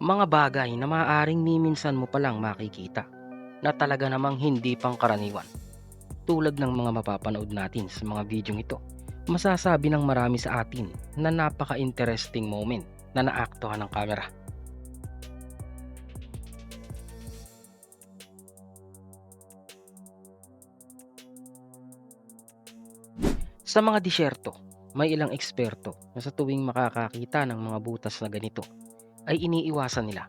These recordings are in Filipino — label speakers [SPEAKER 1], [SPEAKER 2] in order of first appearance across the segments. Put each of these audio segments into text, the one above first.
[SPEAKER 1] Mga bagay na maaaring miminsan mo palang makikita na talaga namang hindi pangkaraniwan. Tulad ng mga mapapanood natin sa mga videong ito, masasabi ng marami sa atin na napaka-interesting moment na naaktuhan ng kamera. Sa mga disyerto, may ilang eksperto na sa tuwing makakakita ng mga butas na ganito ay iniiwasan nila.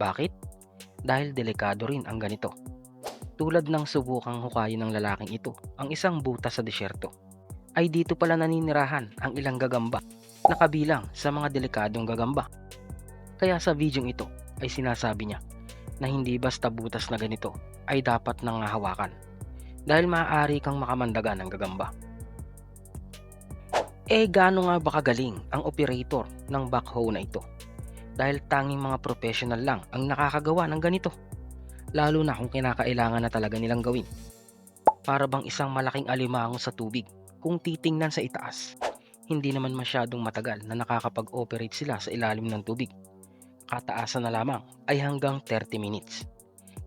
[SPEAKER 1] Bakit? Dahil delikado rin ang ganito. Tulad ng subukang hukayin ng lalaking ito ang isang butas sa disyerto, ay dito pala naninirahan ang ilang gagamba na kabilang sa mga delikadong gagamba. Kaya sa videong ito ay sinasabi niya na hindi basta butas na ganito ay dapat nang hawakan dahil maaari kang makamandaga ng gagamba. Eh gaano nga ba kagaling ang operator ng backhoe na ito? Dahil tanging mga professional lang ang nakakagawa ng ganito. Lalo na kung kinakailangan na talaga nilang gawin. Para bang isang malaking alimango sa tubig kung titingnan sa itaas. Hindi naman masyadong matagal na nakakapag-operate sila sa ilalim ng tubig. Kataasan na lamang ay hanggang 30 minutes.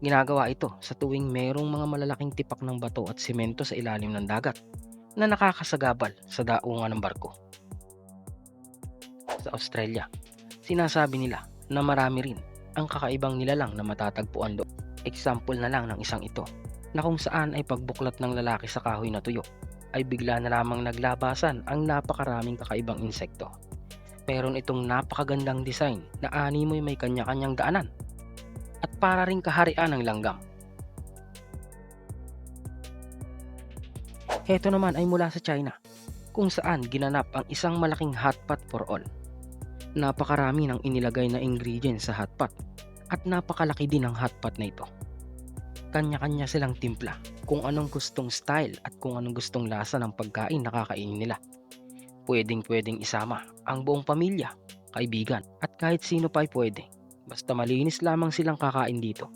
[SPEAKER 1] Ginagawa ito sa tuwing mayroong mga malalaking tipak ng bato at simento sa ilalim ng dagat na nakakasagabal sa daungan ng barko. Sa Australia, sinasabi nila na marami rin ang kakaibang nilalang na matatagpuan doon. Example na lang ng isang ito na kung saan ay pagbuklat ng lalaki sa kahoy na tuyo ay bigla na lamang naglabasan ang napakaraming kakaibang insekto. Meron itong napakagandang design na animoy may kanya-kanyang daanan at para ring kaharian ng langgam Heto naman ay mula sa China, kung saan ginanap ang isang malaking hotpot for all. Napakarami ng inilagay na ingredients sa hotpot at napakalaki din ang hotpot na ito. Kanya-kanya silang timpla kung anong gustong style at kung anong gustong lasa ng pagkain na kakainin nila. Pwedeng pwedeng isama ang buong pamilya, kaibigan at kahit sino pa ay pwede. Basta malinis lamang silang kakain dito.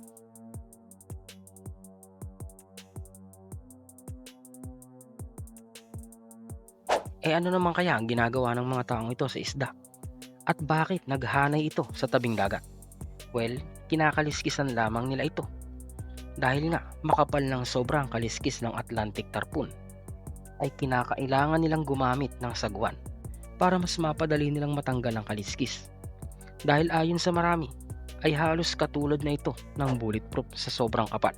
[SPEAKER 1] Eh ano naman kaya ang ginagawa ng mga taong ito sa isda? At bakit naghanay ito sa tabing dagat? Well, kinakaliskisan lamang nila ito. Dahil nga makapal ng sobrang kaliskis ng Atlantic tarpon, ay kinakailangan nilang gumamit ng sagwan para mas mapadali nilang matanggal ang kaliskis. Dahil ayon sa marami, ay halos katulad na ito ng bulletproof sa sobrang kapal.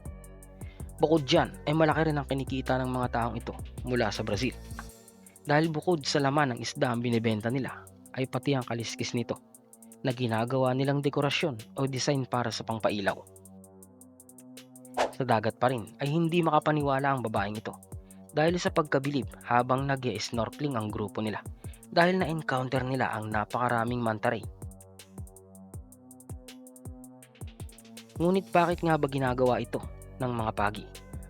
[SPEAKER 1] Bukod dyan, ay malaki rin ang kinikita ng mga taong ito mula sa Brazil. Dahil bukod sa laman ng isda ang binibenta nila, ay pati ang kaliskis nito na ginagawa nilang dekorasyon o design para sa pangpailaw. Sa dagat pa rin ay hindi makapaniwala ang babaeng ito dahil sa pagkabilib habang nag snorkeling ang grupo nila dahil na-encounter nila ang napakaraming mantaray. Ngunit bakit nga ba ginagawa ito ng mga pagi?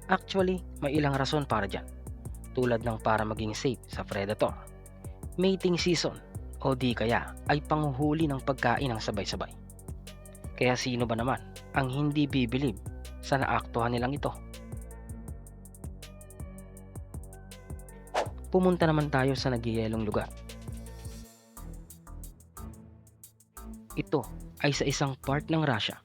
[SPEAKER 1] Actually, may ilang rason para dyan tulad ng para maging safe sa predator, mating season, o di kaya ay panguhuli ng pagkain ng sabay-sabay. Kaya sino ba naman ang hindi bibilib sa naaktuhan nilang ito? Pumunta naman tayo sa nagyayelong lugar. Ito ay sa isang part ng Russia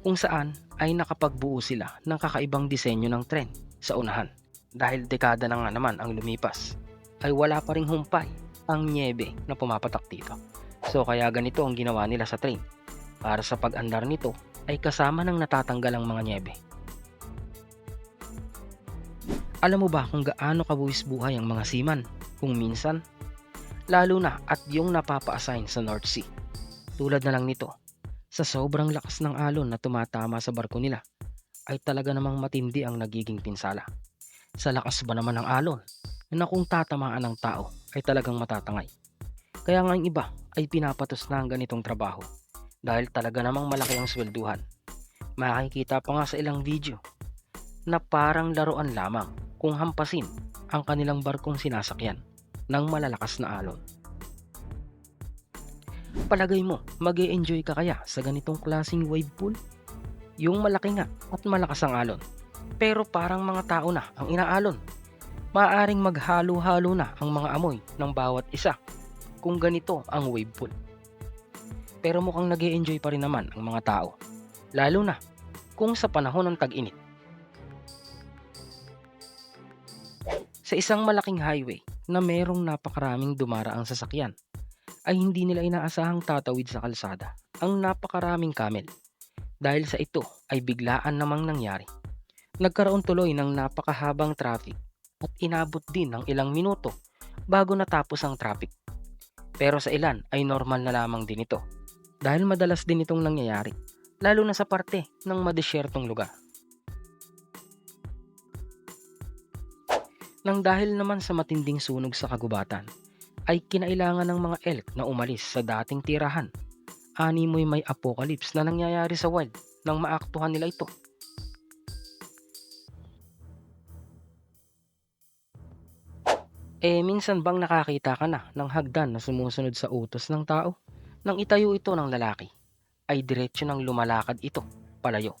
[SPEAKER 1] kung saan ay nakapagbuo sila ng kakaibang disenyo ng tren sa unahan dahil dekada na nga naman ang lumipas, ay wala pa ring humpay ang niebe na pumapatak dito. So kaya ganito ang ginawa nila sa train. Para sa pag-andar nito ay kasama ng natatanggal ang mga niebe. Alam mo ba kung gaano kabuwis buhay ang mga seaman kung minsan? Lalo na at yung napapa-assign sa North Sea. Tulad na lang nito, sa sobrang lakas ng alon na tumatama sa barko nila, ay talaga namang matindi ang nagiging pinsala sa lakas ba naman ng alon na kung tatamaan ng tao ay talagang matatangay. Kaya nga yung iba ay pinapatos na ang ganitong trabaho dahil talaga namang malaki ang swelduhan. Makikita pa nga sa ilang video na parang laruan lamang kung hampasin ang kanilang barkong sinasakyan ng malalakas na alon. Palagay mo, mag enjoy ka kaya sa ganitong klaseng wave pool? Yung malaki nga at malakas ang alon pero parang mga tao na ang inaalon. Maaring maghalo-halo na ang mga amoy ng bawat isa kung ganito ang wave pool. Pero mukhang nag enjoy pa rin naman ang mga tao. Lalo na kung sa panahon ng tag-init. Sa isang malaking highway na merong napakaraming dumaraang sasakyan, ay hindi nila inaasahang tatawid sa kalsada ang napakaraming camel. Dahil sa ito ay biglaan namang nangyari. Nagkaroon tuloy ng napakahabang traffic at inabot din ng ilang minuto bago natapos ang traffic. Pero sa ilan ay normal na lamang din ito dahil madalas din itong nangyayari lalo na sa parte ng madesyertong lugar. Nang dahil naman sa matinding sunog sa kagubatan, ay kinailangan ng mga elk na umalis sa dating tirahan. Ani mo'y may apocalypse na nangyayari sa wild nang maaktuhan nila ito. Eh minsan bang nakakita ka na ng hagdan na sumusunod sa utos ng tao? Nang itayo ito ng lalaki, ay diretsyo nang lumalakad ito palayo.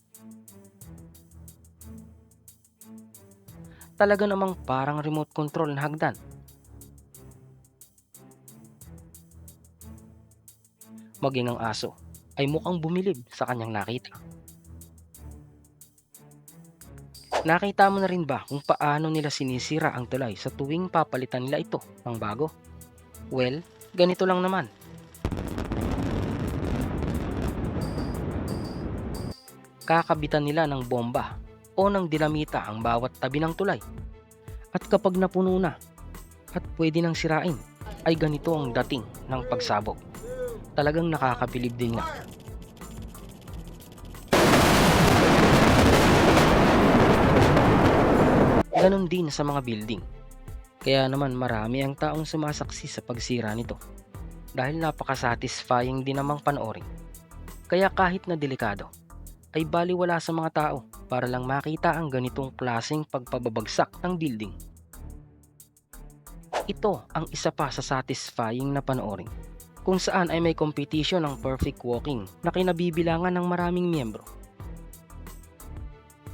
[SPEAKER 1] Talaga namang parang remote control na hagdan. Maging ang aso ay mukhang bumilib sa kanyang nakita. Nakita mo na rin ba kung paano nila sinisira ang tulay sa tuwing papalitan nila ito ng bago? Well, ganito lang naman. Kakabitan nila ng bomba o ng dinamita ang bawat tabi ng tulay. At kapag napuno na at pwede nang sirain, ay ganito ang dating ng pagsabog. Talagang nakakabilib din nga. Ganon din sa mga building. Kaya naman marami ang taong sumasaksi sa pagsira nito. Dahil napaka-satisfying din namang panoorin. Kaya kahit na delikado, ay baliwala sa mga tao para lang makita ang ganitong klaseng pagpababagsak ng building. Ito ang isa pa sa satisfying na panoorin kung saan ay may competition ng perfect walking na kinabibilangan ng maraming miyembro.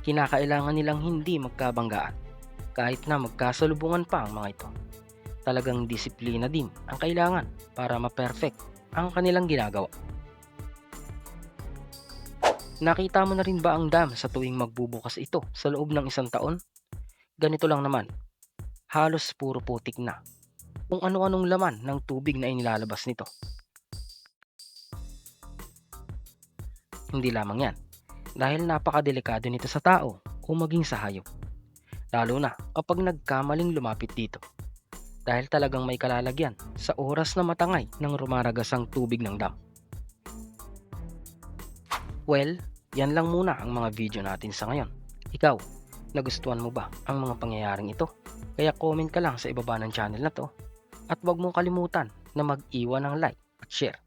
[SPEAKER 1] Kinakailangan nilang hindi magkabanggaan kahit na magkasalubungan pa ang mga ito. Talagang disiplina din ang kailangan para ma-perfect ang kanilang ginagawa. Nakita mo na rin ba ang dam sa tuwing magbubukas ito sa loob ng isang taon? Ganito lang naman, halos puro putik na. Kung ano-anong laman ng tubig na inilalabas nito. Hindi lamang yan, dahil napakadelikado nito sa tao o maging sa hayop. Lalo na kapag nagkamaling lumapit dito. Dahil talagang may kalalagyan sa oras na matangay ng rumaragasang tubig ng dam. Well, yan lang muna ang mga video natin sa ngayon. Ikaw, nagustuhan mo ba ang mga pangyayaring ito? Kaya comment ka lang sa ibaba ng channel na to. At huwag mong kalimutan na mag-iwan ng like at share